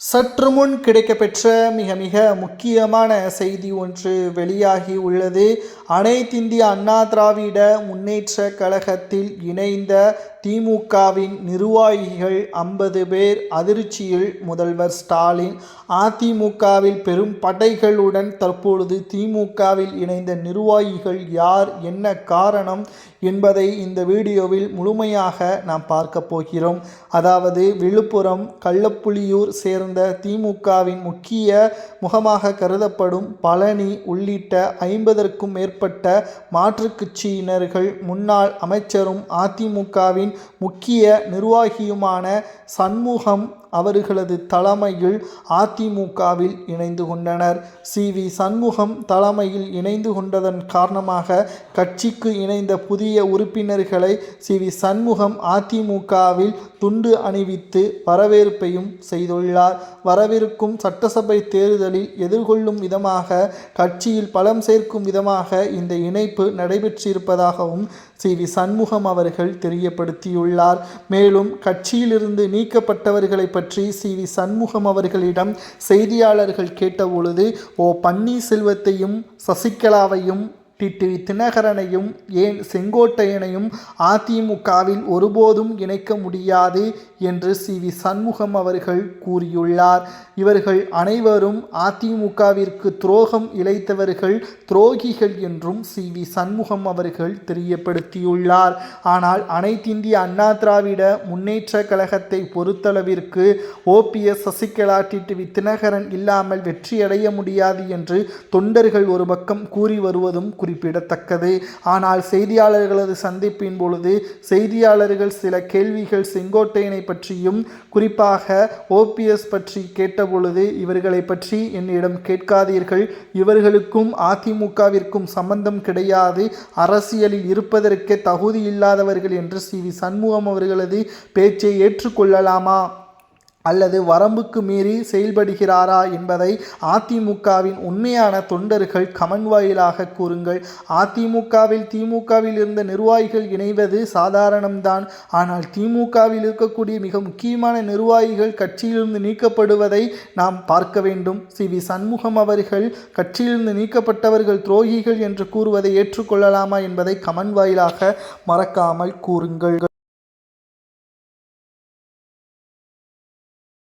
சற்று முன் கிடைக்கப்பெற்ற மிக மிக முக்கியமான செய்தி ஒன்று வெளியாகி உள்ளது. அனைத்திந்திய அண்ணா திராவிட முன்னேற்ற கழகத்தில் இணைந்த திமுகவின் நிர்வாகிகள் ஐம்பது பேர் அதிர்ச்சியில் முதல்வர் ஸ்டாலின். அதிமுகவில் பெரும் படைகளுடன் தற்பொழுது திமுகவில் இணைந்த நிர்வாகிகள் யார்? என்ன காரணம்? என்பதை இந்த வீடியோவில் முழுமையாக நாம் பார்க்க போகிறோம். அதாவது விழுப்புரம் கள்ளப்புலியூர் சேர்ந்த திமுகவின் முக்கிய முகமாக கருதப்படும் பழனி உள்ளிட்ட ஐம்பதற்கும் மேற்பட்ட மாற்றுக் கட்சியினர்கள் முன்னாள் அமைச்சரும் அதிமுகவின் முக்கிய நிர்வாகியுமான சண்முகம் அவர்களது தலைமையில் அதிமுகவில் இணைந்து கொண்டனர். சி. வி. சண்முகம் தலைமையில் இணைந்து கொண்டதன் காரணமாக கட்சிக்கு இணைந்த புதிய உறுப்பினர்களை சி. வி. சண்முகம் அதிமுகவில் துண்டு அணிவித்து வரவேற்பையும் செய்துள்ளார். வரவிருக்கும் சட்டசபை தேர்தலில் எதிர்கொள்ளும் விதமாக கட்சியில் பலம் சேர்க்கும் விதமாக இந்த இணைப்பு நடைபெற்றிருப்பதாகவும் சி. வி. சண்முகம் அவர்கள் தெரியப்படுத்தியுள்ளார். மேலும் கட்சியிலிருந்து நீக்கப்பட்டவர்களை பற்றி சி. வி. சண்முகம் அவர்களிடம் செய்தியாளர்கள் கேட்டபொழுது ஓ பன்னீர்செல்வத்தையும் சசிகலாவையும் டிடிவி தினகரனையும் ஏன் செங்கோட்டையனையும் அதிமுகவில் ஒருபோதும் இணைக்க முடியாது என்று சி. வி. சண்முகம் அவர்கள் கூறியுள்ளார். இவர்கள் அனைவரும் அதிமுகவிற்கு துரோகம் இழைத்தவர்கள் துரோகிகள் என்றும் சி. வி. சண்முகம் அவர்கள் தெரியப்படுத்தியுள்ளார். ஆனால் அனைத்திந்திய அண்ணா திராவிட முன்னேற்ற கழகத்தை பொறுத்தளவிற்கு ஓபிஎஸ் சசிகலா டிடிவி தினகரன் இல்லாமல் வெற்றியடைய முடியாது என்று தொண்டர்கள் ஒரு பக்கம் கூறி வருவதும் குறிப்பிடத்தக்கது. ஆனால் செய்தியாளர்களது சந்திப்பின் பொழுது செய்தியாளர்கள் சில கேள்விகள் செங்கோட்டையனை பற்றியும் குறிப்பாக ஓபிஎஸ் பற்றி கேட்டபொழுது இவர்களை பற்றி என்னிடம் கேட்காதீர்கள். இவர்களுக்கும் அதிமுகவிற்கும் சம்பந்தம் கிடையாது. அரசியலில் இருப்பதற்கே தகுதி இல்லாதவர்கள் என்று சி வி சண்முகம் அவர்களது பேச்சை ஏற்றுக்கொள்ளலாமா? அல்லது வரம்புக்கு மீறி செயல்படுகிறாரா என்பதை அதிமுகவின் உண்மையான தொண்டர்கள் கமன் வாயிலாக கூறுங்கள். அதிமுகவில் திமுகவில் இருந்த நிர்வாகிகள் இணைவது சாதாரணம்தான். ஆனால் திமுகவில் இருக்கக்கூடிய மிக முக்கியமான நிர்வாகிகள் கட்சியிலிருந்து நீக்கப்படுவதை நாம் பார்க்க வேண்டும். சி. வி. சண்முகம் அவர்கள் கட்சியிலிருந்து நீக்கப்பட்டவர்கள் துரோகிகள் என்று கூறுவதை ஏற்றுக்கொள்ளலாமா என்பதை கமன் வாயிலாக மறக்காமல் கூறுங்கள்.